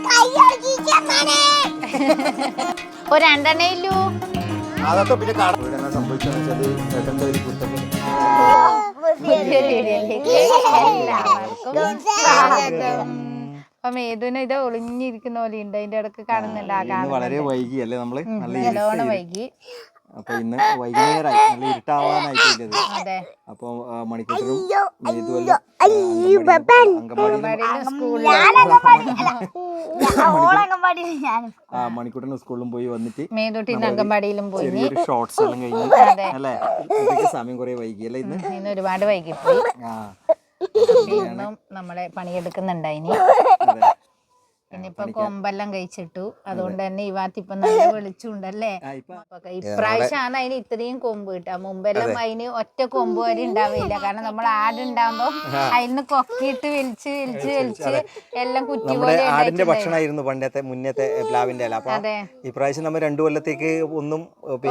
ഒരു രണ്ടെണ്ണേ ഇല്ലൂ. അതൊക്കെ പിന്നെ കാണാം. ഇവിടെ എന്നാ സംഭവിച്ചെന്ന് വെച്ചാൽ ഏട്ടന്റെ ഒരു കുത്തം പുതിയൊരു വീഡിയോയിലേക്ക് എല്ലാവർക്കും സ്വാഗതം. അപ്പൊ ഇത് ഒളിഞ്ഞിരിക്കുന്ന പോലെ ഉണ്ട്. അതിന്റെ ഇടയ്ക്ക് കാണുന്നുണ്ട് ആ ഇന്ന് വളരെ വൈകി അല്ലേ നമ്മൾ? നല്ല നല്ലോണം വൈകി. അപ്പൊ ഇന്ന് വൈകുന്നേരമായി നല്ല ഇരുട്ടാവാനായിട്ടില്ലത് അപ്പൊ സ്കൂളിലും. ആ മണിക്കൂട്ടനും സ്കൂളിലും പോയി വന്നിട്ട് അംഗൻവാടിയിലും പോയി. ചെറിയൊരു ഷോർട്സ് എല്ലാം കഴിഞ്ഞു അല്ലേ? ഇതൊക്കെ സമയം കുറെ വൈകി അല്ലേ ഇന്ന്? ഇന്ന് ഒരുപാട് വൈകി ആ. നമ്മളെ പണിയെടുക്കുന്നുണ്ട് ഇനി. അതെ. ഇനിയിപ്പൊ കൊമ്പെല്ലാം കഴിച്ചിട്ടു. അതുകൊണ്ട് തന്നെ ഈ നല്ല വെളിച്ചുണ്ടല്ലേ? ഇപ്രാവശ്യമാണ് അതിന് ഇത്രയും കൊമ്പ് കിട്ടുക. മുമ്പെല്ലാം അതിന് ഒറ്റ കൊമ്പ് വരെ ഉണ്ടാവില്ല. കാരണം നമ്മൾ ആടുണ്ടാകുമ്പോ അതിന് കൊക്കിയിട്ട് വലിച്ച് വലിച്ച് വലിച്ച് എല്ലാം കുറ്റി പോലെ ആടിന്റെ. ഭക്ഷണമായിരുന്നു പണ്ടത്തെ മുന്നത്തെ പ്ലാവിന്റെ അല്ല അപ്പൊ ഇപ്രാവശ്യം നമ്മൾ രണ്ടു കൊല്ലത്തേക്ക് ഒന്നും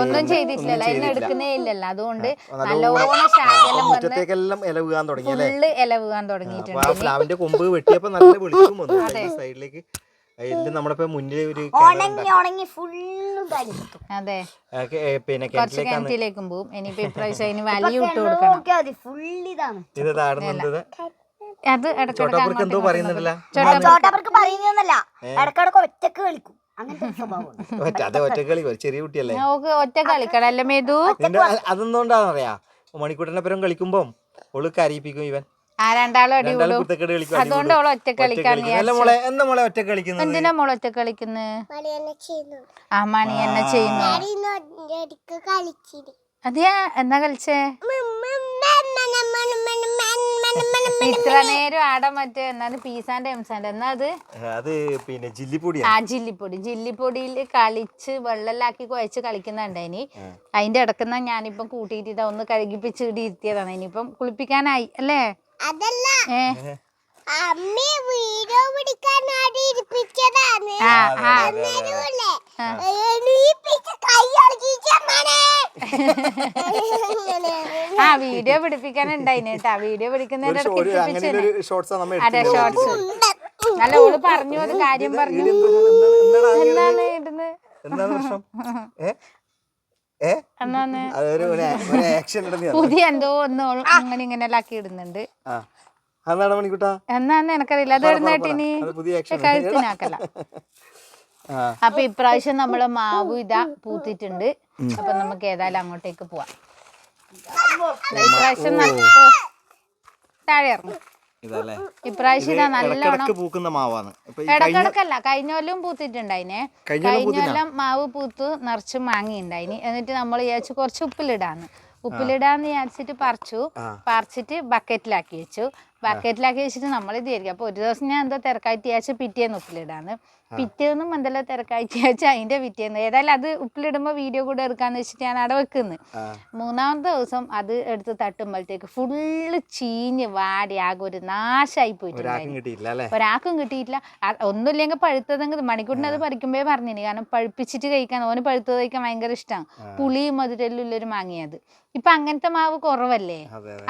ഒന്നും ചെയ്തിട്ടില്ല. അതിന് എടുക്കുന്നേ ഇല്ലല്ലോ. അതുകൊണ്ട് നല്ലോണം ശാകലം മുറ്റത്തേക്കെല്ലാം ഇല വീഴാൻ തുടങ്ങി ഫുള്ള് ഇല തുടങ്ങിയിട്ടുണ്ട്. പ്ലാവിന്റെ കൊമ്പ് വെട്ടിയപ്പോ നല്ല വെളിച്ചം വന്നു. സൈഡിലേക്ക് മുന്നിൽ ഒരു. ഉണങ്ങി ഫുള്ളും അതെ. പിന്നെ കുറച്ച് കിണറ്റിലേക്കും പോകും ഇനിയിപ്പോ ഇപ്രാവശ്യം അതിന് വലിയ ഇട്ട് കൊടുക്കണം. ഇതാണ്. ഇത് താടുന്നത് അത് ഇടക്കിടക്ക് എന്തോ പറയുന്നില്ല ഇടക്കിടക്ക് ഒറ്റയ്ക്ക് കളിക്കും. അതെ ഒറ്റക്കളി ചെറിയ കുട്ടിയല്ലേ? ഒറ്റ മേതു? അതെന്തുകൊണ്ടാണെന്നറിയാ? മണിക്കൂട്ടനപ്പുരം കളിക്കുമ്പോ ഓൾ കരയിപ്പിക്കും ഇവൻ. ആ രണ്ടാളും അടി രണ്ടാളും കൂടും കുത്തക്കേട് കളിക്കും അടി അതുകൊണ്ട് കൂടും. ഒറ്റയ്ക്ക് ഒറ്റ ഒറ്റ കളിക്കാൻ കളിക്കും. മോളെ ഒറ്റ കളിക്കുന്നു എന്തിനാ മോൾ ഒറ്റ കളിക്കുന്നത് ആ മണി എന്നെ ചെയ്യുന്നു അതെയാ എന്നാ കളിച്ചേ ഇത്ര നേരം ആടെ മറ്റേ എന്നാണ് പീസാന്റെ എംസാന്റെ എന്നാ അത് അത് പിന്നെ ജില്ലിപ്പൊടിയാ ആ ജില്ലിപ്പൊടി ജില്ലിപ്പൊടിയിൽ കളിച്ച് വെള്ളലാക്കി കുഴച്ച് കളിക്കുന്നുണ്ട് ഇനി അതിന്റെ ഇടക്കുന്ന ഞാനിപ്പം കൂട്ടിയിട്ട് ഇതാ ഒന്ന് കഴുകിപ്പിച്ച് ഇവിടെ ഇരുത്തിയതാണ് ഇനിയിപ്പം കുളിപ്പിക്കാനായി അല്ലേ അതല്ല. അമ്മ വീഡിയോ പിടിക്കാൻ ആടി ഇരിപ്പിച്ചതാണ്. ആ വീഡിയോ പിടിപ്പിക്കാനുണ്ടായിന് കേട്ടാ. വീഡിയോ പിടിക്കുന്നതിന്റെ ഇടയ്ക്ക് അതെ ഷോർട്സ് അല്ല ഓൾ പറഞ്ഞു അത് കാര്യം പറഞ്ഞു. എന്താണ് ഇടുന്നത്? എന്താണ് പ്രശ്നം? പുതിയ എന്തോ ഒന്ന് ഓൾ അങ്ങനെ ഇങ്ങനെ ആക്കി ഇടുന്നുണ്ട്. ആ. അതാണ് മണിക്കൂട്ടാ? എന്നാന്ന് എനിക്കറിയില്ല. അത് കഴുത്തിനാക്കല. അപ്പൊ ഇപ്രാവശ്യം നമ്മൾ മാവ് ഇതാ പൂത്തിട്ടുണ്ട് അപ്പൊ നമുക്ക് ഏതായാലും അങ്ങോട്ടേക്ക് പോവാം. ഇപ്രാവശ്യം താഴെ ഇറങ്ങും. ഇതല്ലേ? ഇപ്രാവശ്യം ഇതാ നല്ലോണം ഇടക്കിടക്ക് പൂക്കുന്ന മാവാണ്. ഇപ്പൊ ഈ കഴിഞ്ഞ ഇടക്കിടക്കല്ല കഴിഞ്ഞ കൊല്ലം പൂത്തിട്ടുണ്ടായിനെ. കഴിഞ്ഞ കൊല്ലം കഴിഞ്ഞ കൊല്ലം മാവ് പൂത്ത് നിറച്ച് മാങ്ങിണ്ടായിന് എന്നിട്ട് നമ്മൾ വിചാരിച്ചു കുറച്ച് ഉപ്പിലിടാന്ന്. ഉപ്പിലിടാന്ന് വിചാരിച്ചിട്ട് പറിച്ചു. പറിച്ചിട്ട് ബക്കറ്റിലാക്കി വെച്ചു. ബക്കറ്റിലാക്കി വെച്ചിട്ട് നമ്മൾ ഇത് അപ്പൊ ഒരു ദിവസം ഞാൻ എന്താ തിരക്കായിട്ട് വിചാരിച്ചു പിറ്റേന്ന് ഉപ്പിലിടാന്ന്. പിറ്റേന്നും എന്തെല്ലാം തിരക്കായിട്ട് വിചാരിച്ചു അതിന്റെ പിറ്റേന്ന്. ഏതായാലും അത് ഉപ്പിലിടുമ്പോ വീഡിയോ കൂടെ എടുക്കാന്ന് വെച്ചിട്ട് ഞാൻ അവിടെ വെക്കുന്നു. മൂന്നാമത്തെ ദിവസം അത് എടുത്ത് തട്ടുമ്പോഴത്തേക്ക് ഫുള്ള് ചീഞ്ഞ് വാടി ആകെ ഒരു നാശമായി പോയിട്ടുണ്ടായിരുന്നു ഒരാൾക്കും കിട്ടിയിട്ടില്ല ഒന്നുമില്ലെങ്കിൽ പഴുത്തതെങ്കിൽ മണിക്കൂട്ടിന് അത് പറിക്കുമ്പോ പറഞ്ഞിന്. കാരണം പഴുപ്പിച്ചിട്ട് കഴിക്കാൻ ഓന് പഴുത്തത് കഴിക്കാൻ ഭയങ്കര ഇഷ്ടമാണ് പുളിയും മധുരെല്ലാം ഉള്ളൊരു മാങ്ങയത് ഇപ്പൊ അങ്ങനത്തെ മാവ് കുറവല്ലേ?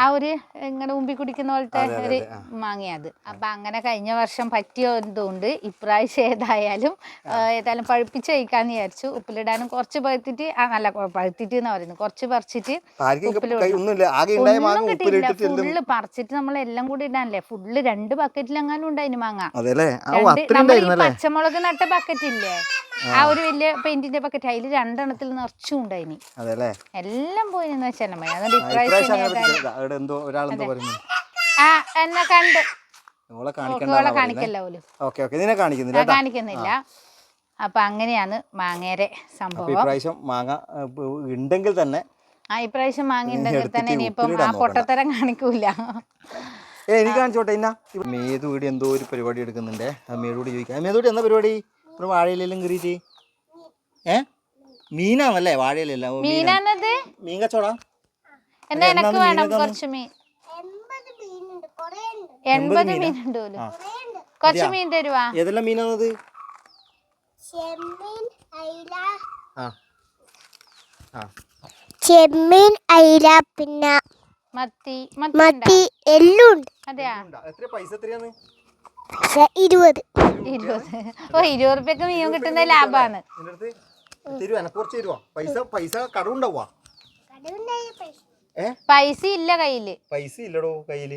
ആ ഒരു ഇങ്ങനെ ഉമ്പി കുടിക്കുന്ന പോലത്തെ ഒരു മാങ്ങയത് അപ്പൊ അങ്ങനെ കഴിഞ്ഞ വർഷം പറ്റിയതുകൊണ്ട് ഇപ്രാവശ്യം ഏതായാലും ഏതായാലും പഴുപ്പിച്ച് കഴിക്കാന്ന് വിചാരിച്ചു. ഉപ്പിലിടാനും കുറച്ച് പഴുത്തിട്ട് ആ നല്ല പഴുത്തിട്ട് എന്ന് പറയുന്നത് കുറച്ച് പറിച്ചിട്ട് ഒന്നും കിട്ടിയില്ല ഫുള്ള് പറിച്ചിട്ട് നമ്മൾ എല്ലാം കൂടി ഇടാനല്ലേ? ഫുള്ള് രണ്ട് ബക്കറ്റിലെങ്ങാനും ഉണ്ടായിന് മാങ്ങ. നമ്മൾ ഈ പച്ചമുളക് നട്ട ബക്കറ്റ് ഇല്ലേ ആ ഒരു വലിയ പെയിന്റിന്റെ ബക്കറ്റ് അതിൽ രണ്ടെണ്ണത്തിൽ നിറച്ചും ഉണ്ടായിനി എല്ലാം പോയി വെച്ചാൽ മതി. അതുകൊണ്ട് ഇപ്രാവശ്യം ഇപ്രാവശ്യം അങ്ങനെ ഏതായാലും പറ്റില്ല. അവിടെ എന്തോ ഒരാളെന്തോ പറയുന്നു. ആ എന്നെ കണ്ട്. ഓളെ ഓളെ കാണിക്കണ്ട കാണിക്കല്ല പോലും. Okay okay. ഇതിനെ കാണിക്കുന്നില്ല അപ്പൊ അങ്ങനെയാണ് മാങ്ങേരെ അപ്പൊ സംഭവം. ഇപ്രാവശ്യം മാങ്ങ ഏ, ഉണ്ടെങ്കിൽ തന്നെ ആ ഇപ്രാവശ്യം മാങ്ങ ഉണ്ടെങ്കിൽ തന്നെ ഇനിയിപ്പം ആ. പൊട്ടത്തരം കാണിക്കൂല. ഏ എനിക്ക് കാണിച്ചോട്ടെ ഇന്ന. മേതൂടി എന്തോ ഒരു പരിപാടി എടുക്കുന്നുണ്ട്. ആ മേതൂടി ചോദിക്കാം. മേതൂടി എന്താ പരിപാടി? വാഴയിലെല്ലാം കയറിയിട്ട്? ഏ? മീനാണല്ലേ വാഴയിലല്ല? ഓ, മീനാ. മീനാണത്? മീൻ എന്നാ എനക്ക് വേണം? കുറച്ച് മീൻ. എൺപത് മീനുണ്ട് കൊറേ ഉണ്ട്. എൺപത്? മീൻ കുറച്ച് മീൻ തരുവാ. ഏതെല്ലാം മീനാണത്? ചെമ്മീൻ അയില. ആ. ആ. ചെമ്മീൻ അയില പിന്നെ മത്തി മത്തി ഉണ്ടോ? മത്തി എല്ലാം ഉണ്ട്. അതെയാ എത്ര പൈസ എത്രയാണ്? പക്ഷെ ഇരുപത്. ഇരുപത്. ഓ ഇരുപത് റുപ്യക്ക് മീൻ കിട്ടുന്ന ലാഭാണ്. അടുത്ത് തരുവാ എനക്ക് കുറച്ച് തരുവാ. പൈസ പൈസ കടവുണ്ടാവുക ഏ പൈസ ഇല്ല കയ്യിൽ. പൈസ ഇല്ലടോ കയ്യിൽ.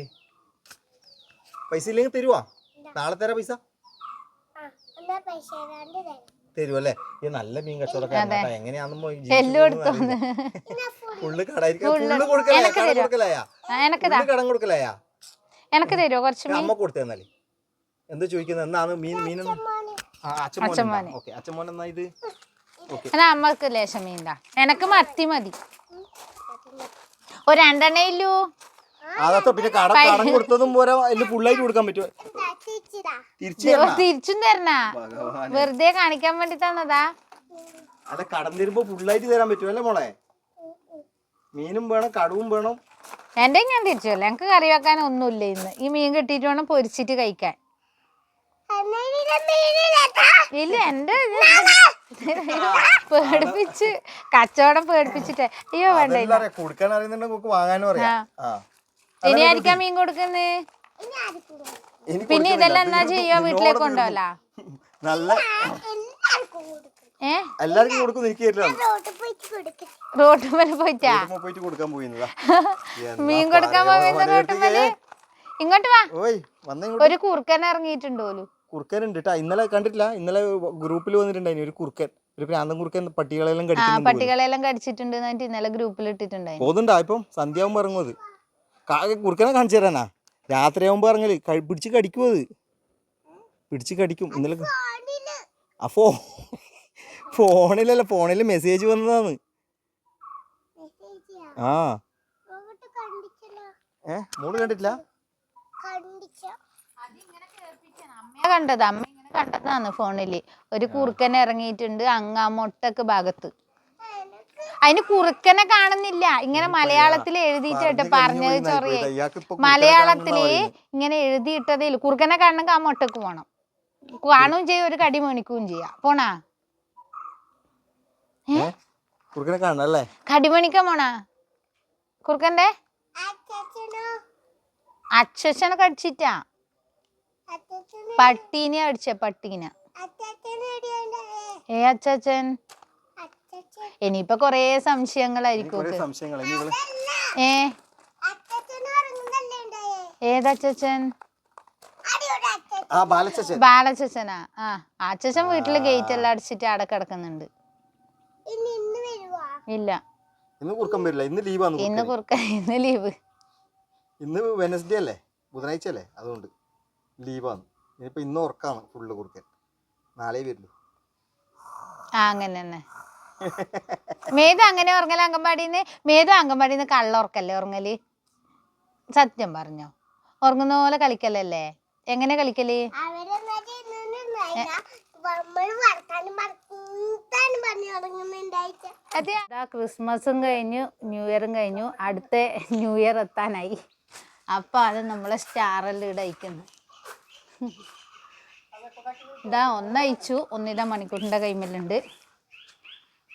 പൈസ ഇല്ലെങ്കിൽ തരുവാ. നാളെ തരാ പൈസ. തരുവല്ലേ അല്ലേ? ഇത് നല്ല മീൻ കച്ചവടക്കാരനാ എങ്ങനെയാണെന്ന് ഫുള്ള് കടായിരിക്കും ഫുള്ള് കൊടുക്കലായ എനക്ക് കടം തരുവോ? കൊടുക്കലായ? എനക്ക് തരുമോ കുറച്ച് മീൻ? അമ്മ കൊടുത്തു തന്നാൽ എന്താ ചോദിക്കുന്നത് എന്നാണ് മീൻ മീൻ അച്ഛൻ. ഓക്കെ അച്ഛൻ മോൻ എന്നാ ഇത്? എന്നാ അമ്മയ്ക്ക് ലേശം മീൻ താ. എനക്ക് മത്തി മതി. ഒരു രണ്ടെണ്ണേ ഇല്ലൂ. അതൊക്കെ പിന്നെ കട കടം കൊടുത്തതും പോരാ. അതിൽ ഫുള്ളായിട്ട് കൊടുക്കാൻ പറ്റുമോ? തിരിച്ചു തരണ? വെറുതെ കാണിക്കാൻ വേണ്ടി തന്നതാ. അല്ല കടം തരുമ്പോ ഫുള്ളായിട്ട് തരാൻ പറ്റുമോ അല്ലേ മോളെ? മീനും വേണം കടവും വേണം. എന്റെ ഞാൻ തിരിച്ചു എനിക്ക് കറി വെക്കാൻ ഒന്നുമില്ല ഇന്ന്. ഈ മീൻ കിട്ടിയിട്ട് വേണം പൊരിച്ചിട്ട് കഴിക്കാൻ. ഇല്ല എന്റെ പേടിപ്പിച്ച് കച്ചവടം പേടിപ്പിച്ചിട്ടേ. അയ്യോ വേണ്ട കൊടുക്കാൻ അറിയുന്നുണ്ടെങ്കിൽ നമുക്ക് വാങ്ങാനും അറിയാം. ആ. ഇനി ആയിരിക്കാം മീൻ കൊടുക്കുന്നേ? പിന്നെ. ഇതെല്ലാം എന്നാ ചെയ്യോ വീട്ടിലേക്ക് തീർന്നു. കൊണ്ടുപോകല? നല്ല എല്ലാവർക്കും കൊടുക്കും. എനിക്ക് തരില്ല റോട്ട് മേലെ പോയിട്ടാ കൊടുക്കാൻ പോയിരുന്നതാ മീൻ കൊടുക്കാൻ പോയി പോവുന്ന റോട്ട് മേലെ ഇങ്ങോട്ട് വാ. ഓയ് വന്ന ഇങ്ങോട്ട്. ഒരു കുറുക്കൻ ഇറങ്ങിയിട്ടുണ്ടോലു? കുറുക്കനുണ്ട് കേട്ടാ ഇന്നലെ കണ്ടിട്ടില്ല. ഇന്നലെ ഗ്രൂപ്പിൽ വന്നിട്ടുണ്ടായിരുന്നു ഒരു കുറുക്കൻ. ഒരു പ്രാന്തം കുറുക്കൻ പട്ടികളെല്ലാം കടിച്ചിട്ടുണ്ട് പട്ടികളെല്ലാം കടിച്ചിട്ടുണ്ട് എന്നിട്ട് ഇന്നലെ ഗ്രൂപ്പിൽ ഇട്ടിട്ടുണ്ടായി പോകുന്നുണ്ടാ? ഇപ്പം സന്ധ്യാവുമ്പോ ഇറങ്ങും അത്. കുറുക്കനെ കാണിച്ചു തരാനാ. രാത്രിയാവുമ്പോ ഇറങ്ങൽ. പിടിച്ച് കടിക്കും അത്. പിടിച്ച് കടിക്കും. ഇന്നലെ ആ ഫോ ഫോണിലല്ല ഫോണിൽ മെസ്സേജ് വന്നതാണ്. ആ. ഏ? മോൾ കണ്ടിട്ടില്ല? അമ്മ കണ്ടത്. അമ്മ ഇങ്ങനെ കണ്ടതാണ് ഫോണിൽ. ഒരു കുറുക്കൻ ഇറങ്ങിയിട്ടുണ്ട് അങ്ങ് മൊട്ടക്ക് ഭാഗത്ത്. അതിന് കുറുക്കനെ കാണുന്നില്ല. ഇങ്ങനെ മലയാളത്തിൽ എഴുതിയിട്ട് പറഞ്ഞത് ചെറിയ. മലയാളത്തിൽ ഇങ്ങനെ എഴുതിയിട്ടതേ ഇല്ല. കുറുക്കനെ കാണണമെങ്കിൽ ആ മൊട്ടക്ക് പോണം. കാണുകയും ചെയ്യും ഒരു കടി മേണിക്കുകയും ചെയ്യാം. പോണാ? കുറുക്കനെ അല്ലേ? കടിമണിക്കാൻ പോണാ? കുറുക്കന്റെ അച്ഛനെ കടിച്ചിട്ടാ? പട്ടീനെ അടിച്ച പട്ടീന. ഏ അച്ചാച്ചൻ? ഇനിയിപ്പൊ കൊറേ സംശയങ്ങളായിരിക്കും ഏ? ഏതച്ചൻ ബാലച്ചനാ ആ അച്ഛൻ വീട്ടിൽ ഗേറ്റ് എല്ലാം അടിച്ചിട്ട് അവിടെ കിടക്കുന്നുണ്ട്. ഇല്ല. ഇന്ന് കുറുക്കൻ വരില്ല ഇന്ന് ലീവാണ് ഇന്ന് കുറുക്ക ഇന്ന് ലീവ് ഇന്ന് വെനസ്ഡേ അല്ലേ? ബുധനാഴ്ച അല്ലേ? അതുകൊണ്ട് ലീവാണ് ഇനിയിപ്പോ ഇന്ന് ഉറക്കാണ് ഫുള്ള് കുറുക്കൻ നാളെ വരുള്ളൂ. ആ അങ്ങനെ തന്നെ. മേതു അങ്ങനെ ഉറങ്ങല അങ്കൻവാടിന്ന് മേതു അങ്കൻവാടിന്ന് കള്ള ഉറക്കല്ലേ ഉറങ്ങൽ? സത്യം പറഞ്ഞോ. ഉറങ്ങുന്ന പോലെ കളിക്കലല്ലേ? എങ്ങനെ കളിക്കൽ? ക്രിസ്മസും കഴിഞ്ഞു ന്യൂ ഇയറും കഴിഞ്ഞു. അടുത്ത ന്യൂ ഇയർ എത്താനായി. അപ്പൊ അത് നമ്മളെ സ്റ്റാറെല്ലാം ഇവിടെ അയക്കുന്നു ഇതാ ഒന്നയച്ചു. ഒന്നിതാ മണിക്കൂറിന്റെ കൈമല്ലുണ്ട്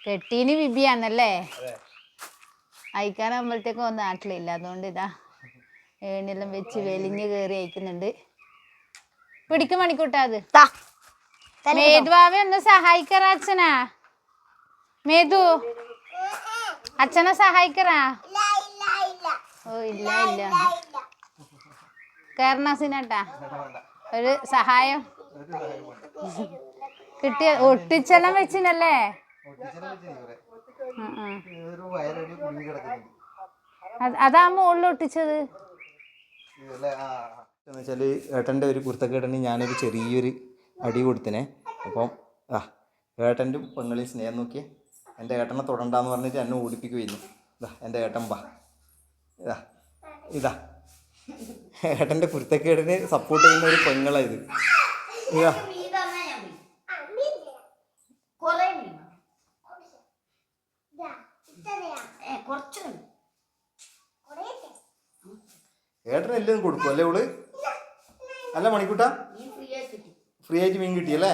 കെട്ടീന് വിബിയാണല്ലേ? അയക്കാനാകുമ്പോഴത്തേക്കും ഒന്നും നാട്ടിലില്ല. അതുകൊണ്ട് ഇതാ ഏണിയെല്ലാം വെച്ച് വെലിഞ്ഞ് കയറി അയക്കുന്നുണ്ട്. പിടിക്കും മണിക്കൂട്ടാ അത്. മേധുവാവെ ഒന്ന് സഹായിക്കറ അച്ഛനാ. മേധു അച്ഛനെ സഹായിക്കറാ? ഓ ഇല്ല ഇല്ല. കേരണസിനട്ടാ ഒരു സഹായം. കിട്ടിയ ഒട്ടിച്ചെല്ലാം വെച്ചിനല്ലേ. അത് മുകളിൽ ഒട്ടിച്ചത്. എന്ന് വെച്ചാൽ ഏട്ടന്റെ ഒരു കുർത്തക്കേടന് ഞാനൊരു ചെറിയൊരു അടി കൊടുത്തിനെ. അപ്പം ആ ഏട്ടന്റെ പെങ്ങളി സ്നേഹം നോക്കിയേ. എന്റെ ഏട്ടനെ തൊടണ്ടാന്ന് പറഞ്ഞിട്ട് എന്നെ ഓടിപ്പിക്കുമായിരുന്നു ഇതാ എന്റെ ഏട്ടൻ ബാ ഇതാ ഇതാ. ഏട്ടന്റെ കുരുത്തക്കേടിന് സപ്പോർട്ട് ചെയ്യുന്ന ഒരു പെങ്ങളാണ് ഇത്. ഇതാ ഏട്ടന് എല്ലാം കൊടുക്കും അല്ലേ ഇവൾ? അല്ല മണിക്കൂട്ട. ഫ്രീ ആയിട്ട് മീൻ കിട്ടിയല്ലേ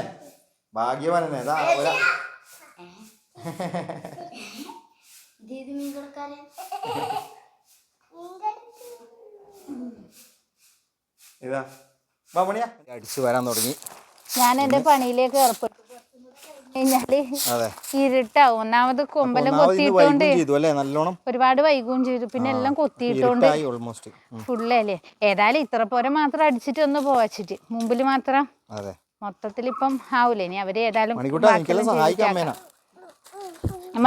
ഭാഗ്യവാനെ ഇതാ ഒരാ ഇതാ അടിച്ചു വരാൻ തുടങ്ങി. ഞാൻ എന്റെ പണിയിലേക്ക് ഏർപ്പെട്ടു. കഴിഞ്ഞാൽ ഇരുട്ടാവും. ഒന്നാമത് കൊമ്പെല്ലാം കൊത്തിയിട്ടോണ്ട് നല്ലോണം ഒരുപാട് വൈകുകയും ചെയ്തു. പിന്നെ എല്ലാം കൊത്തിയിട്ടോണ്ട് ഫുള്ളല്ലേ? ഏതായാലും ഇത്ര പോരെ മാത്രം അടിച്ചിട്ട് ഒന്ന് പോവച്ചിട്ട് മുമ്പിൽ മാത്രം. മൊത്തത്തിൽ ഇപ്പം ആവൂലേ? ഇനി അവർ ഏതായാലും മണിക്കൂട്ടാ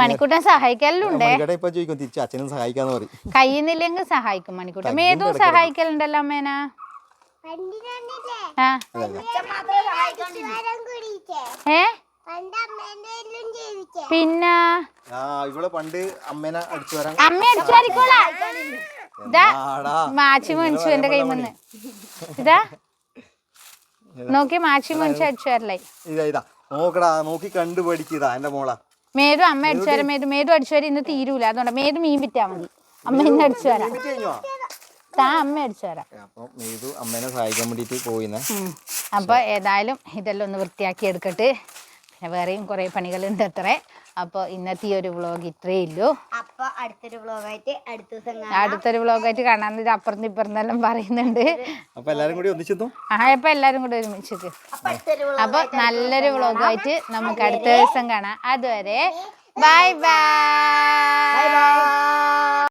മണിക്കൂട്ടൻ സഹായിക്കലുണ്ടേ? കയ്യുന്നില്ലെങ്കിൽ സഹായിക്കും. മണിക്കൂട്ടൻ ഏതും സഹായിക്കലുണ്ടല്ലോ അമ്മേനാ? ഏ? പിന്നെ? ആ ഇവൾ പണ്ട് അമ്മേനെ അടിച്ചു വരാൻ അമ്മ അടിച്ചു വരിക്കോളാ ഇതാ ആടാ മാച്ചി മേടിച്ചു എന്റെ കൈ നിന്ന് ഇതാ. നോക്കി മാച്ചി മേടിച്ചു അടിച്ചു വരലായി. ഇതാ ഇതാ. നോക്കടാ നോക്കി കണ്ടു പഠിക്കതാ എന്റെ മോളാ. മേതു അമ്മ അടിച്ചു വരാം മേതു മേതു അടിച്ചു വരാം ഇന്ന് തീരൂല. അതുകൊണ്ട് മേതു മീൻ വിറ്റാ മതി. അമ്മ ഇന്ന് അടിച്ചു വരാം. താ അമ്മ അടിച്ചു വരാം അപ്പൊ മേതു അമ്മേനെ സഹായിക്കാൻ വേണ്ടിട്ട് പോയിന്നെ. ഉം. അപ്പൊ ഏതായാലും ഇതെല്ലാം ഒന്ന് വൃത്തിയാക്കി എടുക്കട്ട്. പിന്നെ വേറെയും കുറെ പണികളുണ്ട് അത്രേ. അപ്പോൾ ഇന്നത്തെ ഈ ഒരു വ്ളോഗ് ഇത്രേ ഉള്ളൂ. അപ്പൊ അടുത്തൊരു വ്ലോഗായിട്ട് അടുത്ത ദിവസം. അടുത്തൊരു വ്ളോഗായിട്ട് കാണാൻ ഇത് അപ്പുറത്ത് ഇപ്പുറത്തെല്ലാം പറയുന്നുണ്ട്. അപ്പൊ എല്ലാരും കൂടി ഒന്നിച്ചെത്തും ആ അപ്പൊ എല്ലാരും കൂടി ഒരുമിച്ചിട്ട് അപ്പൊ നല്ലൊരു വ്ളോഗായിട്ട് നമുക്ക് അടുത്ത ദിവസം കാണാം. അതുവരെ ബൈ ബൈ.